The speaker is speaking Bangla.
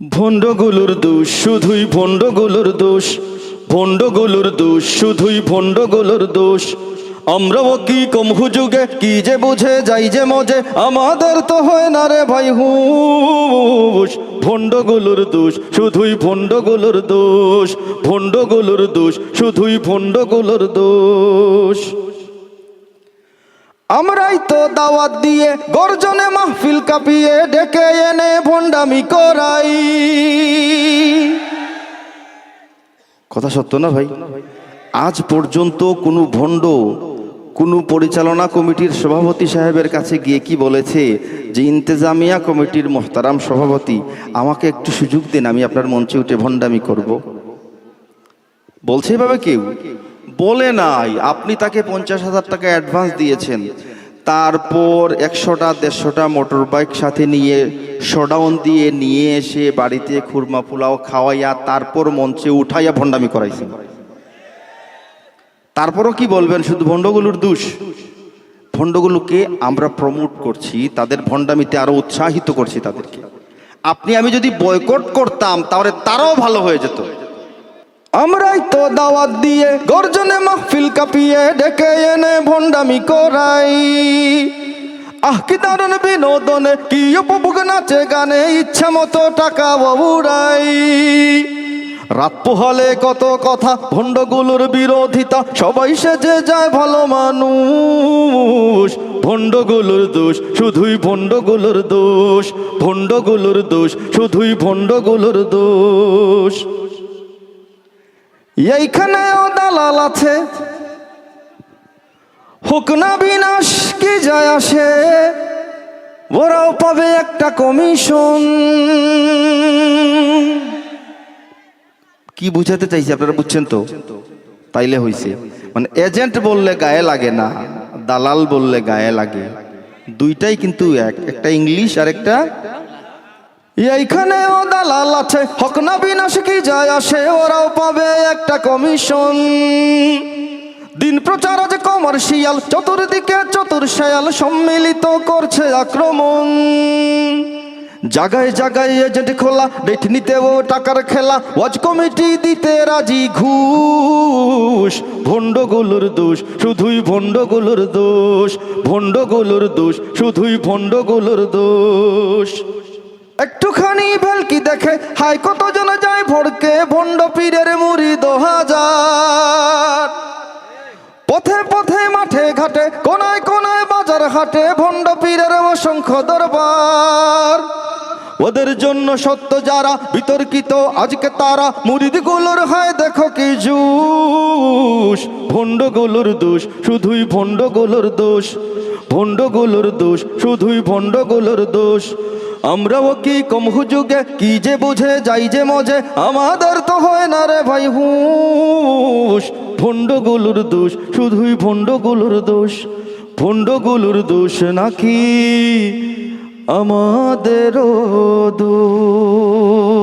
ভণ্ডগুলোর দোষ, শুধুই ভণ্ডগুলোর দোষ। ভণ্ডগুলোর দোষ, শুধুই ভণ্ডগুলোর দোষ। আমরাও কি কম হুজুগে কি যে বুঝে, যাই যে মজে, আমাদের তো হয় না রে ভাই হুশ। ভণ্ডগুলোর দোষ, শুধুই ভণ্ডগুলোর দোষ। ভণ্ডগুলোর দোষ, শুধুই ভণ্ডগুলোর দোষ। আমরাই তো দাওয়াত দিয়ে গর্জনে মাহফিল কাঁপিয়ে ডেকে এনে ভণ্ডামি করাই। কথা সত্য না ভাই? আজ পর্যন্ত কোনো ভণ্ড, কোনো পরিচালনা কমিটির সভাপতি সাহেবের কাছে গিয়ে কি বলেছে যে ইন্তেজামিয়া কমিটির মোহতারাম সভাপতি আমাকে একটু সুযোগ দিন, আমি আপনার মঞ্চে উঠে ভণ্ডামি করব? বলছে এভাবে কেউ? বলে নাই, আপনি তাকে পঞ্চাশ হাজার টাকা অ্যাডভান্স দিয়েছেন। তারপর একশোটা, দেড়শোটা মোটর বাইক সাথে নিয়ে শোডাউন দিয়ে নিয়ে এসে বাড়িতে খুরমা পোলাও খাওয়াইয়া তারপর মঞ্চে উঠাইয়া ভণ্ডামি করাইছেন। তারপরও কি বলবেন, শুধু ভণ্ডগুলোর দোষ? ভণ্ডগুলোকে আমরা প্রমোট করছি, তাদের ভণ্ডামিতে আরও উৎসাহিত করছি তাদেরকে। আপনি, আমি যদি বয়কট করতাম, তাহলে তারাও ভালো হয়ে যেত। আমরাই তো দাওয়াত দিয়ে গর্জনে মাহফিল কাঁপিয়ে ডেকে এনে ভণ্ডামি করাই। আহ, কি দারুণ বিনোদনে, কি উপভোগ নাচে, গানে ইচ্ছা মতো টাকা উড়াই। রাত পোহালে কত কথা, ভণ্ডগুলোর বিরোধিতা, সবাই সেজে যায় ভালো মানুষ। ভণ্ডগুলোর দোষ, শুধুই ভণ্ডগুলোর দোষ ভণ্ডগুলোর দোষ, শুধুই ভণ্ডগুলোর দোষ। এইখানেও দালাল আছে। হোক না বিনাশ, কি যায় আসে? ওরাও পাবে একটা কমিশন। কি বুঝাতে চাইছি আপনারা বুঝছেন তো? তাইলে হইছে। মানে এজেন্ট বললে গায়ে লাগে না, দালাল বললে গায়ে লাগে। দুইটাই কিন্তু এক, একটা ইংলিশ আর একটা এইখানেও দালাল আছে। হক না বিনাশ কি যায় আসে, ওরাও পাবে একটা কমিশন। দিন প্রচার আজ কমার্শিয়াল চতুর্দিকে চতুর শেয়াল সম্মিলিত করছে আক্রমণ। জাগায় জাগায় এজেন্ট খোলা, ডেট নিতেও টাকার খেলা। ওয়াজ কমিটি দিতে রাজি ঘুষ, ভণ্ডগুলোর দোষ, শুধুই ভণ্ডগুলোর দোষ। ভণ্ডগুলোর দোষ, শুধুই ভণ্ডগুলোর দোষ। একটুখানি ভেলকি দেখে হাই কত জন যায় ভড়কে ভণ্ড পীরের মুড়ি দো হাজার। পথে পথে মাঠে ঘাটে, কোনায় কোনায় বাজার হাটে ভণ্ড পীরের অসংখ্য দরবার। ওদের জন্য সত্য যারা বিতর্কিত, আজকে তারা মুরিদগুলোর হয় দেখো কি জুস। ভণ্ডগুলোর দোষ, শুধুই ভণ্ডগুলোর দোষ। ভণ্ডগুলোর দোষ, শুধুই ভণ্ডগুলোর দোষ। আমরাও কি কম হুজুগে? কি যে বুঝে, যাই যে মজে, আমাদের তো হয় না রে ভাই হুশ। ভণ্ডগুলোর দোষ, শুধুই ভণ্ডগুলোর দোষ। ভণ্ডগুলোর দোষ নাকি আমাদেরও দোষ?